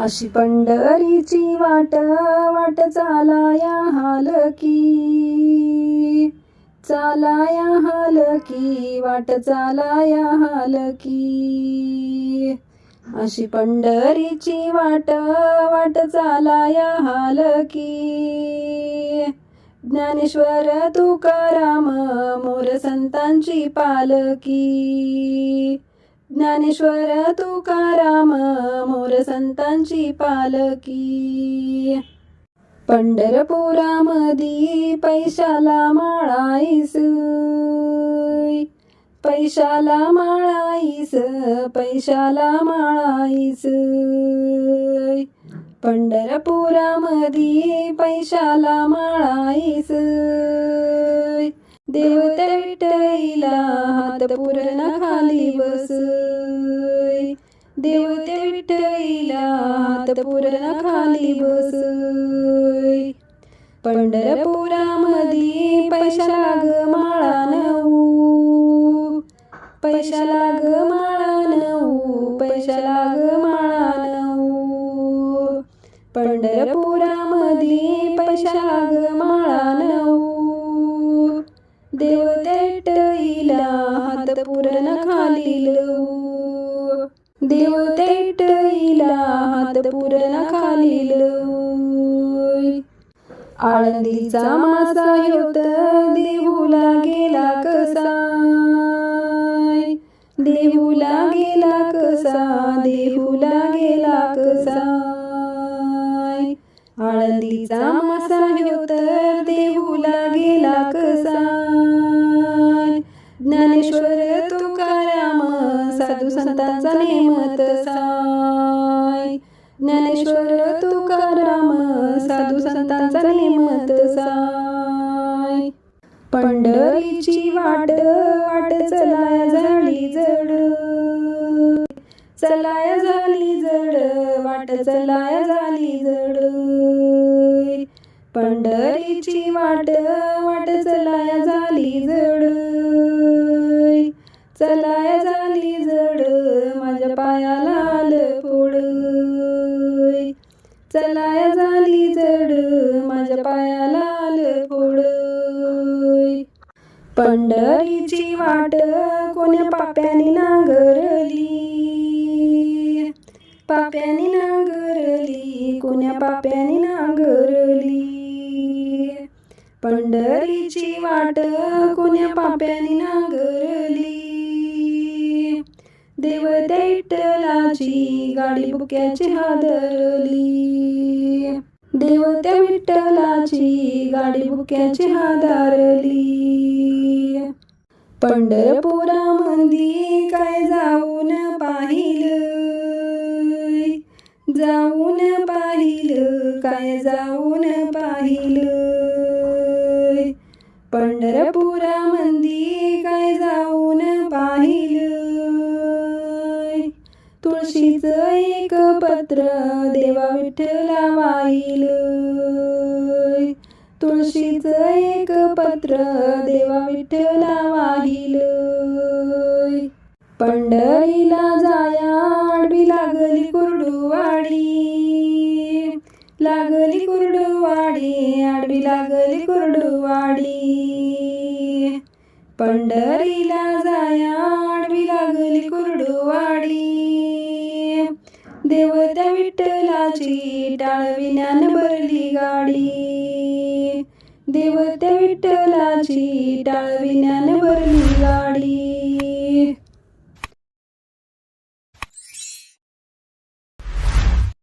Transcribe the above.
अशी पंढरीची वाट वाट चालाया हालकी चालाया हालकी वाट चालाया हालकी अशी पंढरीची वाट वाट चालाया हालकी ज्ञानेश्वर तुकाराम मोर संतांची पालकी. ज्ञानेश्वर तुकाराम मोर संतांची पालकी पंढरपुरामधी पैशाला माळाईस. पैशाला माळाईस पैशाला माळाईस. पंढरपुरामधी पैशाला माळाईस. देव त्या विठईला हात पूर्ण खाली देव त्या हात पूर्ण खाली बस पंढरपुरामध्ये पैशाला ग माळा नऊ. पैशाला ग माळा नऊ पैशाला ग माळा नऊ. पंढरपुरामध्ये पैशाला ग माळा नऊ. देव तेटईला हात पूर्ण खाली लऊ देव तेटईला हात पूर्ण खाली आळंदीचा मासा होत देहूला गेला कसा देहूला गेला कसा देहूला गेला कसा आळंदीचा मासा होत देहूला गेला कसा ज्ञानेश्वर संतांचा नेमत साय. ज्ञानेश्वर तुकाराम साधू संतांचा नेमत साय. पंढरीची वाट वाट चलाया झाली जड. चलाया झाली जड वाट चलाया झाली जड. पंढरीची वाट वाट चलाया झाली जड. चलाया झाली जड माझ्या पायाला आलं फोड पंढरीची वाट कोण्या पाप्याने नांगरली? पाप्याने नांगरली कोण्या पाप्याने नांगरली? पंढरीची वाट कोण्या पाप्याने नांगरली? देव विठ्ठलाची गाडी बुक्याची हादरली. देव त्या विठ्ठलाची गाडी बुक्याची हादरली. पंढरपुरामंदी काय जाऊन पाहिलं जाऊन पाहिलं काय जाऊन पाहिलं पंढरपुरामंदी तुळशीचं एक पत्र देवा विठ्ठला वाहिलं तुळशीचं एक पत्र देवा विठ्ठला वाहिलं पंढरीला जाया आडवी लागली कुरडूवाडी. लागली कुरडूवाडी आडवी लागली कुरडूवाडी. पंढरीला जाया आडवी लागली कुरडूवाडी. देव त्या विठ्ठलाची टाळविण्यान भरली गाडी देव त्या विठ्ठलाची टाळविण्यान